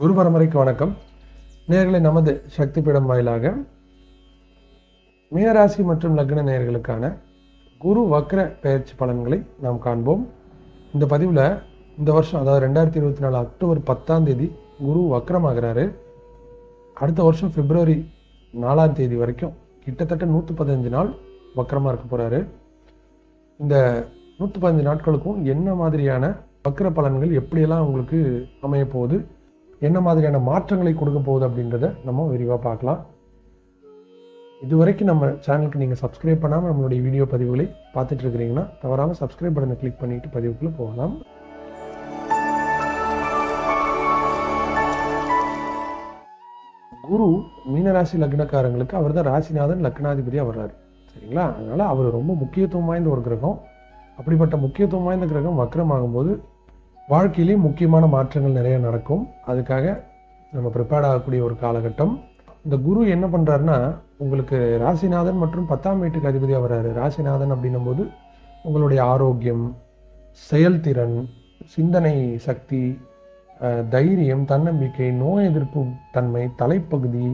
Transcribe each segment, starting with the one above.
குரு பரம்பரைக்கு வணக்கம். நேர்களை நமது சக்தி பீடம் வாயிலாக மீனராசி மற்றும் லக்ன நேயர்களுக்கான குரு வக்ர பெயர்ச்சி பலன்களை நாம் காண்போம். இந்த பதிவில் இந்த வருஷம் அதாவது ரெண்டாயிரத்தி இருபத்தி நாலு அக்டோபர் பத்தாம் தேதி குரு வக்ரமாகிறாரு. அடுத்த வருஷம் பிப்ரவரி நாலாம் தேதி வரைக்கும் கிட்டத்தட்ட நூற்றி பதினஞ்சு நாள் வக்கரமாக இருக்க போகிறாரு இந்த நூற்றி பதினஞ்சு நாட்களுக்கும் என்ன மாதிரியான வக்கர பலன்கள் எப்படியெல்லாம் உங்களுக்கு அமைய போகுது என்ன மாதிரியான மாற்றங்களை கொடுக்க போகுது அப்படின்றத நம்ம விரிவாக பார்க்கலாம். இதுவரைக்கும் நம்ம சேனலுக்கு நீங்கள் சப்ஸ்கிரைப் பண்ணாமல் நம்மளுடைய வீடியோ பதிவுகளை பார்த்துட்டு இருக்கிறீங்கன்னா தவறாமல் சப்ஸ்கிரைப் பட்டனை கிளிக் பண்ணிட்டு பதிவுக்குள்ளே போகலாம். குரு மீனராசி லக்னக்காரங்களுக்கு அவர் தான் ராசிநாதன் லக்னாதிபதியாக வர்றாரு. சரிங்களா? அதனால அவர் ரொம்ப முக்கியத்துவம் வாய்ந்த ஒரு கிரகம். அப்படிப்பட்ட முக்கியத்துவம் வாய்ந்த கிரகம் வக்ரமாகும்போது வாழ்க்கையிலேயும் முக்கியமான மாற்றங்கள் நிறைய நடக்கும். அதுக்காக நம்ம ப்ரிப்பேர்ட் ஆகக்கூடிய ஒரு காலகட்டம். இந்த குரு என்ன பண்ணுறாருன்னா உங்களுக்கு ராசிநாதன் மற்றும் பத்தாம் வீட்டுக்கு அதிபதியாக வர்றாரு. ராசிநாதன் அப்படின்னும் போது உங்களுடைய ஆரோக்கியம் செயல்திறன் சிந்தனை சக்தி தைரியம் தன்னம்பிக்கை நோய் எதிர்ப்பு தன்மை தலைப்பகுதி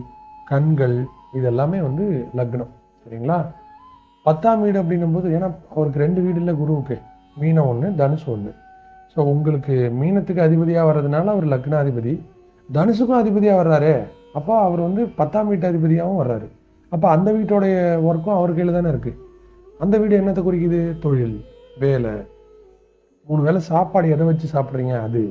கண்கள் இதெல்லாமே வந்து லக்னம். சரிங்களா? பத்தாம் வீடு அப்படின்னும் போது ஏன்னா அவருக்கு ரெண்டு வீடு இல்லை குருவுக்கு. மீனம் ஒன்று தனுசு ஒன்று ஸோ உங்களுக்கு மீனத்துக்கு அதிபதியாக வர்றதுனால அவர் லக்னாதிபதி. தனுசுக்கும் அதிபதியாக வர்றாரு. அப்போ அவர் வந்து பத்தாம் வீட்டு அதிபதியாகவும் வர்றாரு. அப்போ அந்த வீட்டோடைய ஒர்க்கும் அவர் கையில் தானே இருக்குது அந்த வீடு என்னத்தை குறிக்குது? தொழில் வேலை. மூணு வேளை சாப்பாடு எதை வச்சு சாப்பிட்றீங்க? அது.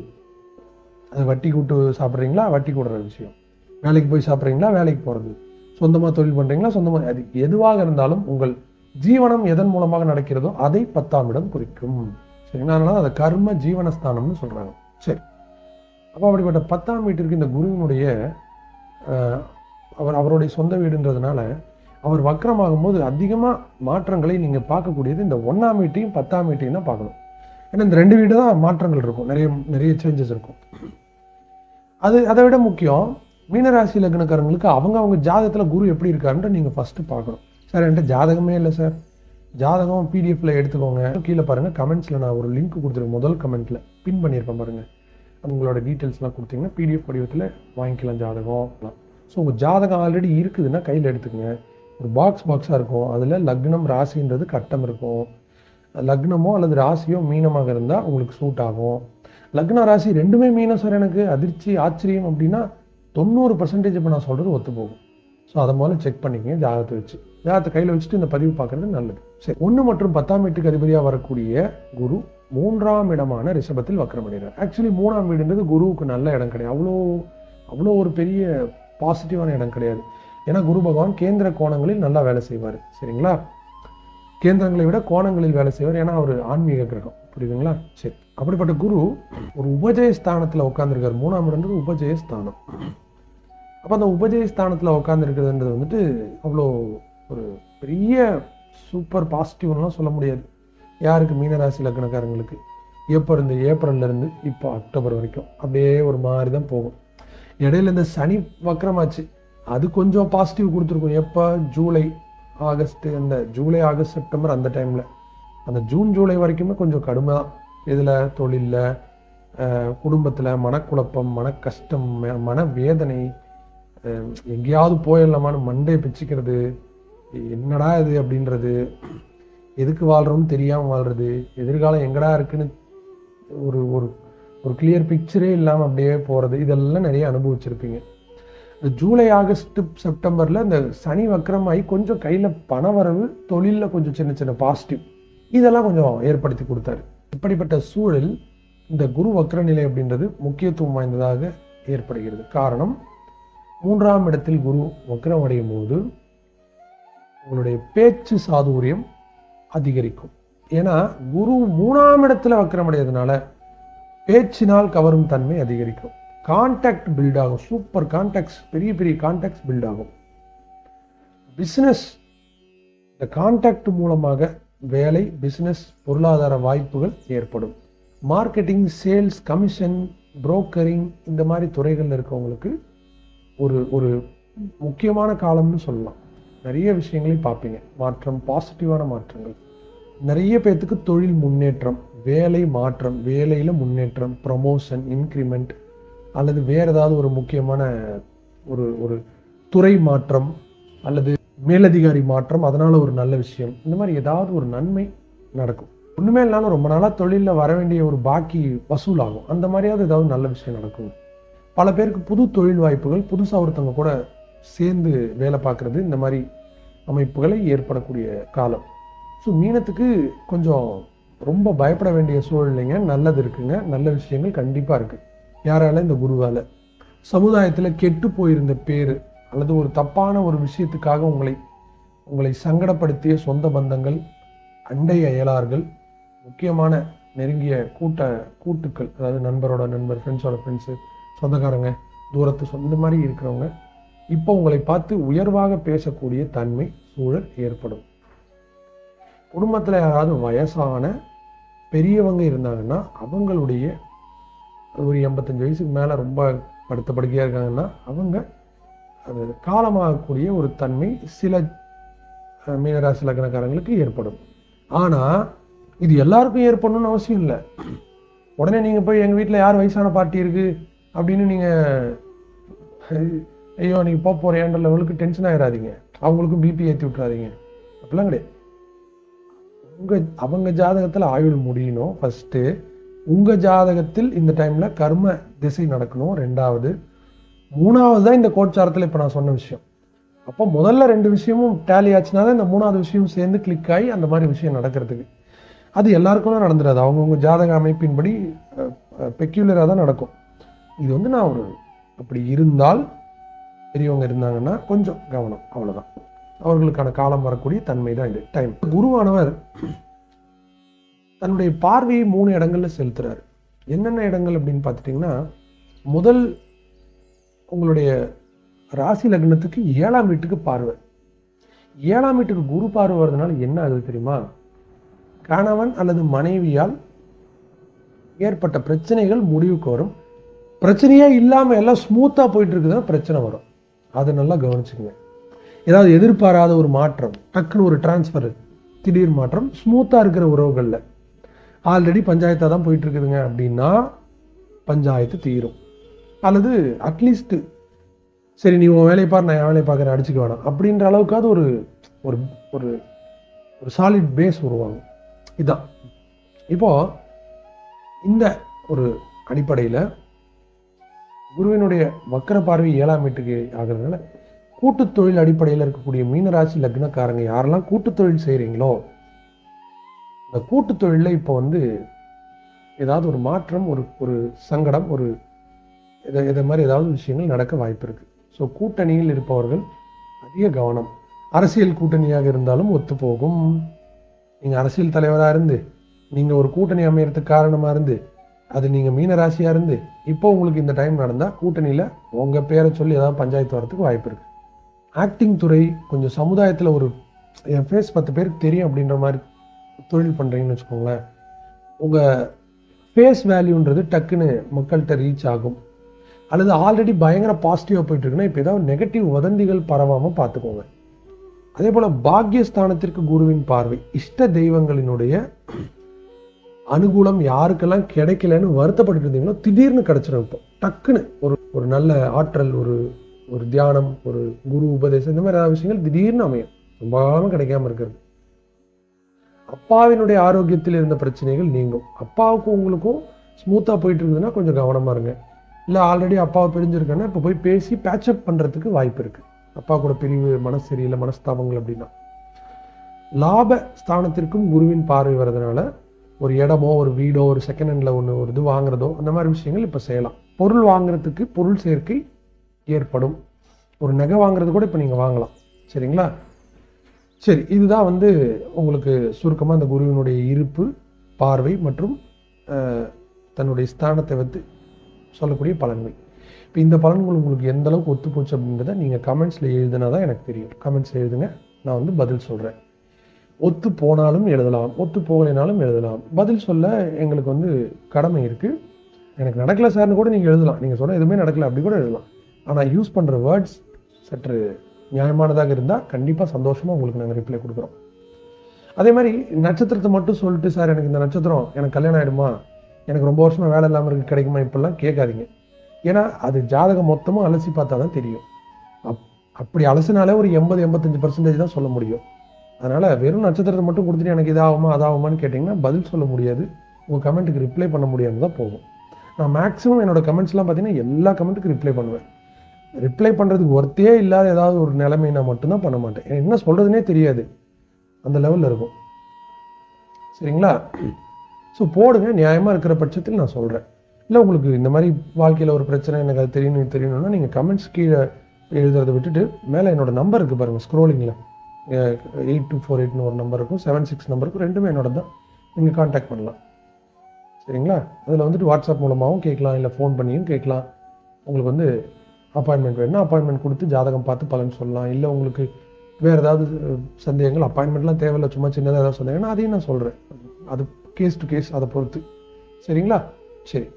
அது வட்டி கூட்டு சாப்பிட்றீங்களா? வட்டி கூடுற விஷயம். வேலைக்கு போய் சாப்பிட்றீங்களா? வேலைக்கு போகிறது சொந்தமாக தொழில் பண்ணுறீங்களா சொந்தமாக அது எதுவாக இருந்தாலும் உங்கள் ஜீவனம் எதன் மூலமாக நடக்கிறதோ அதை பத்தாம் இடம் குறிக்கும். சரிங்களா அதனால அதை கர்ம ஜீவனஸ்தானம்னு சொல்கிறாங்க சரி. அப்போ அப்படிப்பட்ட பத்தாம் வீட்டிற்கு இந்த குருவினுடைய அவர் அவருடைய சொந்த வீடுன்றதுனால அவர் வக்கரமாகும் போது அதிகமாக மாற்றங்களை நீங்கள் பார்க்கக்கூடியது இந்த ஒன்றாம் வீட்டையும் பத்தாம் வீட்டையும் தான் பார்க்கணும். ஏன்னா இந்த ரெண்டு வீடு தான் மாற்றங்கள் இருக்கும். நிறைய நிறைய சேஞ்சஸ் இருக்கும். அது அதை விட முக்கியம் மீனராசி லக்னக்காரங்களுக்கு அவங்க அவங்க ஜாதகத்தில் குரு எப்படி இருக்காருன்ட்டு நீங்கள் ஃபஸ்ட்டு பார்க்கணும். சார் என்கிட்ட ஜாதகமே இல்லை சார். ஜாதகம் பிடிஎஃப்ல எடுத்துக்கோங்க. கீழே பாருங்கள் கமெண்ட்ஸில் நான் ஒரு லிங்க் கொடுத்துருக்கேன் முதல் கமெண்ட்டில் பின் பண்ணியிருப்பேன் பாருங்கள் உங்களோட டீட்டெயில்ஸ்லாம் கொடுத்தீங்கன்னா பிடிஎஃப் வடிவத்தில் வாங்கிக்கலாம் ஜாதகம். ஸோ உங்கள் ஜாதகம் ஆல்ரெடி இருக்குதுன்னா கையில் எடுத்துக்கங்க. ஒரு பாக்ஸ் பாக்ஸாக இருக்கும். அதில் லக்னம் ராசின்றது கட்டம் இருக்கும். லக்னமோ அல்லது ராசியோ மீனமாக இருந்தால் உங்களுக்கு சூட் ஆகும். லக்ன ராசி ரெண்டுமே மீனம் சார் எனக்கு. அதிர்ச்சி ஆச்சரியம் அப்படின்னா தொண்ணூறு பர்சன்டேஜ் இப்போ நான் சொல்கிறது ஒத்து போகும் ஸோ அதை முதல்ல செக் பண்ணிக்கங்க ஜாதகத்தை வச்சு. ஜாதகத்தை கையில் வச்சுட்டு இந்த பதிவு பார்க்குறது நல்லது. சரி ஒன்று மற்றும் பத்தாம் வீட்டுக்கு அதிபதியாக வரக்கூடிய குரு மூன்றாம் இடமான ரிஷபத்தில் வக்கரமடைகிறார். ஆக்சுவலி மூணாம் வீடுன்றது குருவுக்கு நல்ல இடம் கிடையாது. அவ்வளோ அவ்வளோ ஒரு பெரிய பாசிட்டிவான இடம் கிடையாது. ஏன்னா குரு பகவான் கேந்திர கோணங்களில் நல்லா வேலை செய்வார். சரிங்களா? கேந்திரங்களை விட கோணங்களில் வேலை செய்வார். ஏன்னா அவர் ஆன்மீக கிரகம். புரியுதுங்களா? சரி. அப்படிப்பட்ட குரு ஒரு உபஜய ஸ்தானத்தில் உட்காந்துருக்கார் மூணாம் இடம்ன்றது உபஜய ஸ்தானம். அப்போ அந்த உபஜய ஸ்தானத்தில் உட்காந்துருக்கிறதுன்றது வந்துட்டு அவ்வளோ ஒரு பெரிய சூப்பர் பாசிட்டிவ்லாம் சொல்ல முடியாது. யாருக்கு? மீனராசி லக்னக்காரங்களுக்கு எப்போ இருந்து ஏப்ரல்லேருந்து இப்போ அக்டோபர் வரைக்கும். அப்படியே ஒரு மாதிரி தான் போகும். இடையில இந்த சனி வக்கரமாச்சு. அது கொஞ்சம் பாசிட்டிவ் கொடுத்துருக்கும். எப்போ? July August. அந்த ஜூலை ஆகஸ்ட் செப்டம்பர் அந்த டைமில் அந்த ஜூன் ஜூலை வரைக்குமே கொஞ்சம் கடுமை தான் இதில் தொழிலில் குடும்பத்தில் மனக்குழப்பம் மன கஷ்டம் மன வேதனை எங்கேயாவது போயிடலாமான்னு மண்டே பிச்சுக்கிறது என்னடா இது அப்படின்றது எதுக்கு வாழ்கிறோம்னு தெரியாமல் வாழ்கிறது எதிர்காலம் எங்கடா இருக்குன்னு ஒரு ஒரு ஒரு கிளியர் பிக்சரே இல்லாமல் அப்படியே போகிறது இதெல்லாம் நிறைய அனுபவிச்சிருப்பீங்க. இந்த ஜூலை ஆகஸ்ட் செப்டம்பரில் இந்த சனி வக்கரமாகி கொஞ்சம் கையில் பணவரவு தொழிலில் கொஞ்சம் சின்ன சின்ன பாசிட்டிவ் இதெல்லாம் கொஞ்சம் ஏற்படுத்தி கொடுத்தாரு. இப்படிப்பட்ட சூழல் இந்த குரு வக்கர நிலை அப்படின்றது முக்கியத்துவம் வாய்ந்ததாக ஏற்படுகிறது. காரணம் மூன்றாம் இடத்தில் குரு வக்ரம் அடையும் போது உங்களுடைய பேச்சு சாதுரியம் அதிகரிக்கும். ஏன்னா குரு மூணாம் இடத்துல வக்ரம் அடையறதுனால பேச்சினால் கவரும் தன்மை அதிகரிக்கும். கான்டாக்ட் பில்ட் ஆகும். சூப்பர் கான்டாக்ட்ஸ் பெரிய பெரிய கான்டாக்ட்ஸ் பில்ட் ஆகும். பிஸ்னஸ் இந்த கான்டாக்ட் மூலமாக வேலை பிஸ்னஸ் பொருளாதார வாய்ப்புகள் ஏற்படும். மார்க்கெட்டிங் சேல்ஸ் கமிஷன் புரோக்கரிங் இந்த மாதிரி துறைகளில் இருக்கவங்களுக்கு ஒரு ஒரு முக்கியமான காலம்னு சொல்லலாம். நிறைய விஷயங்களை பார்ப்பீங்க. மாற்றம் பாசிட்டிவான மாற்றங்கள். நிறைய பேர்த்துக்கு தொழில் முன்னேற்றம் வேலை மாற்றம் வேலையில் முன்னேற்றம் ப்ரமோஷன் இன்க்ரிமெண்ட் அல்லது வேறு ஏதாவது ஒரு முக்கியமான ஒரு ஒரு துறை மாற்றம் அல்லது மேலதிகாரி மாற்றம் அதனால் ஒரு நல்ல விஷயம். இந்த மாதிரி ஏதாவது ஒரு நன்மை நடக்கும். ஒன்றுமே இல்லாமல் ரொம்ப நாளாக தொழிலில் வர வேண்டிய ஒரு பாக்கி வசூலாகும். அந்த மாதிரியாவது ஏதாவது நல்ல விஷயம் நடக்கும்? பல பேருக்கு புது தொழில் வாய்ப்புகள் புதுசாக ஒருத்தவங்க கூட சேர்ந்து வேலை பார்க்குறது இந்த மாதிரி அமைப்புகளை ஏற்படக்கூடிய காலம். ஸோ மீனத்துக்கு கொஞ்சம் ரொம்ப பயப்பட வேண்டிய சூழ்நிலைங்க. நல்லது இருக்குங்க. நல்ல விஷயங்கள் கண்டிப்பாக இருக்குது யாரால? இந்த குருவால். சமுதாயத்தில் கெட்டு போயிருந்த பேர் அல்லது ஒரு தப்பான ஒரு விஷயத்துக்காக உங்களை உங்களை சங்கடப்படுத்திய சொந்த பந்தங்கள் அண்டை அயலார்கள் முக்கியமான நெருங்கிய கூட்ட கூட்டுக்கள் அதாவது நண்பரோட நண்பர் ஃப்ரெண்ட்ஸோட ஃப்ரெண்ட்ஸு சொந்தக்காரங்க தூரத்து சொந்த இந்த மாதிரி இருக்கிறவங்க இப்போ உங்களை பார்த்து உயர்வாக பேசக்கூடிய தன்மை சூழல் ஏற்படும். குடும்பத்தில் யாராவது வயசான பெரியவங்க இருந்தாங்கன்னா அவங்களுடைய ஒரு எண்பத்தஞ்சு வயசுக்கு மேலே ரொம்ப படுத்த படுக்கையாக இருக்காங்கன்னா அவங்க அது காலமாகக்கூடிய ஒரு தன்மை சில மீனராசி லக்னக்காரங்களுக்கு ஏற்படும். ஆனால் இது எல்லாருக்கும் ஏற்படணும்னு அவசியம் இல்லை. உடனே நீங்கள் போய் எங்கள் வீட்டில் யார் வயசான பாட்டி இருக்குது அப்படின்னு நீங்கள் ஐயோ நீங்கள் போக போகிறேன்ற லெவலுக்கு டென்ஷன் ஆகிடாதீங்க அவங்களுக்கும் பிபி ஏற்றி விட்றாதீங்க அப்படிலாம் கிடையாது. உங்கள் அவங்க ஜாதகத்தில் ஆயுள் முடியணும் ஃபஸ்ட்டு உங்கள் ஜாதகத்தில் இந்த டைமில் கர்ம திசை நடக்கணும் ரெண்டாவது. மூணாவது தான் இந்த கோட்சாரத்தில் இப்போ நான் சொன்ன விஷயம். அப்போ முதல்ல ரெண்டு விஷயமும் டேலி ஆச்சுனா தான் இந்த மூணாவது விஷயம் சேர்ந்து கிளிக் ஆகி அந்த மாதிரி விஷயம் நடக்கிறதுக்கு. அது எல்லாருக்கும் நடந்துடாது அவங்கவுங்க ஜாதக அமைப்பின்படி பெக்யூலராக தான் நடக்கும். இது வந்து நான் ஒரு அப்படி இருந்தால் பெரியவங்க இருந்தாங்கன்னா கொஞ்சம் கவனம் அவ்வளோதான் அவர்களுக்கான காலம் வரக்கூடிய தன்மை தான் இது டைம் குருவானவர் தன்னுடைய பார்வையை மூணு இடங்கள்ல செலுத்துறாரு. என்னென்ன இடங்கள் அப்படின்னு பார்த்துட்டிங்கன்னா முதல் உங்களுடைய ராசி லக்னத்துக்கு ஏழாம் வீட்டுக்கு பார்வை. ஏழாம் வீட்டுக்கு குரு பார்வை வர்றதுனால என்ன ஆகுது தெரியுமா? கணவன் அல்லது மனைவியால் ஏற்பட்ட பிரச்சனைகள் முடிவுக்கு வரும். பிரச்சனையே இல்லாமல் எல்லாம் ஸ்மூத்தாக போயிட்டு பிரச்சனை வரும். அதை நல்லா கவனிச்சுக்கங்க. ஏதாவது எதிர்பாராத ஒரு மாற்றம் டக்குன்னு ஒரு டிரான்ஸ்ஃபர் திடீர் மாற்றம் ஸ்மூத்தாக இருக்கிற உறவுகளில். ஆல்ரெடி பஞ்சாயத்தாக தான் போயிட்டு இருக்குதுங்க அப்படின்னா பஞ்சாயத்து தீரும். அல்லது அட்லீஸ்ட்டு சரி நீ உன் வேலையை பாரு நான் என் வேலையை பார்க்குறேன் அடிச்சுக்க வேணாம். அப்படின்ற அளவுக்காவது ஒரு ஒரு ஒரு ஒரு சாலிட் பேஸ் உருவாகும். இதுதான் இப்போது இந்த ஒரு அடிப்படையில் குருவினுடைய வக்கர பார்வை ஏழாம் வீட்டுக்கு ஆகிறதுனால கூட்டுத் தொழில் அடிப்படையில் இருக்கக்கூடிய மீனராசி லக்னக்காரங்க யாரெல்லாம் கூட்டுத் தொழில் செய்கிறீங்களோ அந்த கூட்டுத் தொழிலில் இப்போ வந்து ஏதாவது ஒரு மாற்றம் ஒரு ஒரு சங்கடம் ஒரு இதை இதை மாதிரி ஏதாவது விஷயங்கள் நடக்க வாய்ப்பு இருக்குது ஸோ கூட்டணியில் இருப்பவர்கள் அதிக கவனம். அரசியல் கூட்டணியாக இருந்தாலும் ஒத்துப்போகும் நீங்கள் அரசியல் தலைவராக இருந்து நீங்கள் ஒரு கூட்டணி அமையறதுக்கு காரணமாக இருந்து அது நீங்கள் மீன ராசியாக இருந்து இப்போ உங்களுக்கு இந்த டைம் நடந்தால் கூட்டணியில் உங்கள் பேரை சொல்லி ஏதாவது பஞ்சாயத்து வரதுக்கு வாய்ப்பு இருக்குது ஆக்டிங் துறை கொஞ்சம் சமுதாயத்தில் ஒரு என் ஃபேஸ் பத்து பேருக்கு தெரியும் அப்படின்ற மாதிரி தொழில் பண்ணுறீங்கன்னு வச்சுக்கோங்களேன். உங்கள் ஃபேஸ் வேல்யூன்றது டக்குன்னு மக்கள்கிட்ட ரீச் ஆகும். அல்லது ஆல்ரெடி பயங்கர பாசிட்டிவாக போயிட்டு இருக்குன்னா இப்போ ஏதாவது நெகட்டிவ் வதந்திகள் பரவாமல் பார்த்துக்கோங்க. அதே போல் பாக்கியஸ்தானத்திற்கு குருவின் பார்வை இஷ்ட தெய்வங்களினுடைய அனுகூலம் யாருக்கெல்லாம் கிடைக்கலன்னு வருத்தப்பட்டு இருந்தீங்களோ திடீர்னு கிடைச்சிடும் இப்போ. டக்குன்னு ஒரு ஒரு நல்ல ஆற்றல் ஒரு ஒரு தியானம் ஒரு குரு உபதேசம் இந்த மாதிரி ஏதாவது விஷயங்கள் திடீர்னு அமையும். ரொம்ப காலமாக கிடைக்காம இருக்கிறது. அப்பாவினுடைய ஆரோக்கியத்தில் இருந்த பிரச்சனைகள் நீங்கும். அப்பாவுக்கும் உங்களுக்கும் ஸ்மூத்தாக போயிட்டு இருக்குதுன்னா கொஞ்சம் கவனமாக இருங்க. இல்லை ஆல்ரெடி அப்பாவை பிரிஞ்சிருக்கேன்னா இப்போ போய் பேசி பேட்சப் பண்ணுறதுக்கு வாய்ப்பு இருக்குது அப்பா கூட பிரிவு மனசு சரியில்லை மனஸ்தாபங்கள் அப்படின்னா. லாப ஸ்தானத்திற்கும் குருவின் பார்வை வர்றதுனால ஒரு இடமோ ஒரு வீடோ ஒரு செகண்ட் ஹேண்டில் ஒன்று ஒரு இது வாங்குறதோ அந்த மாதிரி விஷயங்கள் இப்போ செய்யலாம். பொருள் வாங்குறதுக்கு பொருள் சேர்க்கை ஏற்படும். ஒரு நகை வாங்குறது கூட இப்போ நீங்கள் வாங்கலாம். சரிங்களா? சரி இதுதான் வந்து உங்களுக்கு சுருக்கமாக அந்த குருவினுடைய இருப்பு பார்வை மற்றும் தன்னுடைய ஸ்தானத்தை வந்து சொல்லக்கூடிய பலன்கள். இப்போ இந்த பலன்கள் உங்களுக்கு எந்த அளவுக்கு ஒத்துப்போச்சு அப்படின்றத நீங்கள் கமெண்ட்ஸில் எழுதுனா தான் எனக்கு தெரியும். கமெண்ட்ஸில் எழுதுங்க நான் வந்து பதில் சொல்கிறேன் ஒத்து போனாலும் எழுதலாம் ஒத்து போகலைனாலும் எழுதலாம். பதில் சொல்ல எங்களுக்கு வந்து கடமை இருக்குது எனக்கு நடக்கல சார்னு கூட நீங்கள் எழுதலாம். நீங்கள் சொன்ன எதுவுமே நடக்கல அப்படி கூட எழுதலாம். ஆனால் யூஸ் பண்ணுற வேர்ட்ஸ் சற்று நியாயமானதாக இருந்தால் கண்டிப்பாக சந்தோஷமாக உங்களுக்கு நாங்கள் ரிப்ளை கொடுக்குறோம். அதே மாதிரி நட்சத்திரத்தை மட்டும் சொல்லிட்டு சார் எனக்கு இந்த நட்சத்திரம் எனக்கு கல்யாணம் ஆகிடுமா எனக்கு ரொம்ப வருஷமாக வேலை இல்லாமல் இருக்கு கிடைக்குமா? இப்படிலாம் கேட்காதீங்க. ஏன்னா அது ஜாதகம் மொத்தமும் அலசி பார்த்தா தான் தெரியும். அப் அப்படி அலசினாலே ஒரு எண்பது எண்பத்தஞ்சு பர்சன்டேஜ் தான் சொல்ல முடியும். அதனால் வெறும் நட்சத்திரத்தை மட்டும் கொடுத்துட்டு எனக்கு இதாகுமா அதாகுமான்னு கேட்டிங்கன்னா பதில் சொல்ல முடியாது. உங்கள் கமெண்ட்டுக்கு ரிப்ளை பண்ண முடியாமல் தான் போகும். நான் மேக்ஸிமம் என்னோட கமெண்ட்ஸ்லாம் பார்த்தீங்கன்னா எல்லா கமெண்ட்டுக்கும் ரிப்ளை பண்ணுவேன். ரிப்ளை பண்ணுறதுக்கு ஒர்த்தே இல்லாத ஏதாவது ஒரு நிலைமை நான் மட்டும்தான் பண்ண மாட்டேன். என்ன சொல்கிறதுனே தெரியாது. அந்த லெவலில் இருக்கும். சரிங்களா? ஸோ போடுங்க. நியாயமாக இருக்கிற பட்சத்தில் நான் சொல்கிறேன் இல்லை உங்களுக்கு இந்த மாதிரி வாழ்க்கையில் ஒரு பிரச்சனை எனக்கு அது தெரியணும் தெரியணும்னா நீங்கள் கமெண்ட்ஸ் கீழே எழுதுறதை விட்டுட்டு மேலே என்னோட நம்பர் இருக்குது பாருங்கள் ஸ்க்ரோலிங்கில் எயிட் டூ ஃபோர் எயிட்னு ஒரு நம்பர் இருக்கும் செவன் சிக்ஸ் நம்பருக்கும் ரெண்டுமே என்னோட தான் நீங்கள் காண்டாக்ட் பண்ணலாம். சரிங்களா? அதில் வந்துட்டு வாட்ஸ்அப் மூலமாகவும் கேட்கலாம் இல்லை ஃபோன் பண்ணியும் கேட்கலாம். உங்களுக்கு வந்து அப்பாயின்மெண்ட் வேணும்னா அப்பாயின்மெண்ட் கொடுத்து ஜாதகம் பார்த்து பலன் சொல்லலாம். இல்லை உங்களுக்கு வேறு ஏதாவது சந்தேகங்கள் அப்பாயின்மெண்ட்லாம் தேவையில்ல சும்மா சின்னதாக ஏதாவது சந்தேகம்னா அதையும் நான் சொல்கிறேன் அது கேஸ் டு கேஸ் அதை பொறுத்து. சரிங்களா? சரி.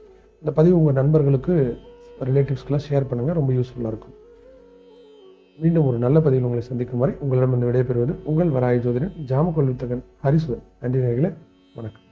இந்த பதிவு உங்கள் நண்பர்களுக்கு ரிலேட்டிவ்ஸ்க்கெலாம் ஷேர் பண்ணுங்கள் ரொம்ப யூஸ்ஃபுல்லாக இருக்கும். மீண்டும் ஒரு நல்ல பதிவில் உங்களை சந்திக்கும் வரை உங்களிடம் இந்த விடைபெறுவது உங்கள் வராய ஜோதிடன் ஜாமக்கொள் வித்தகன் ஹரிசுதன். நன்றி நேர்களை வணக்கம்.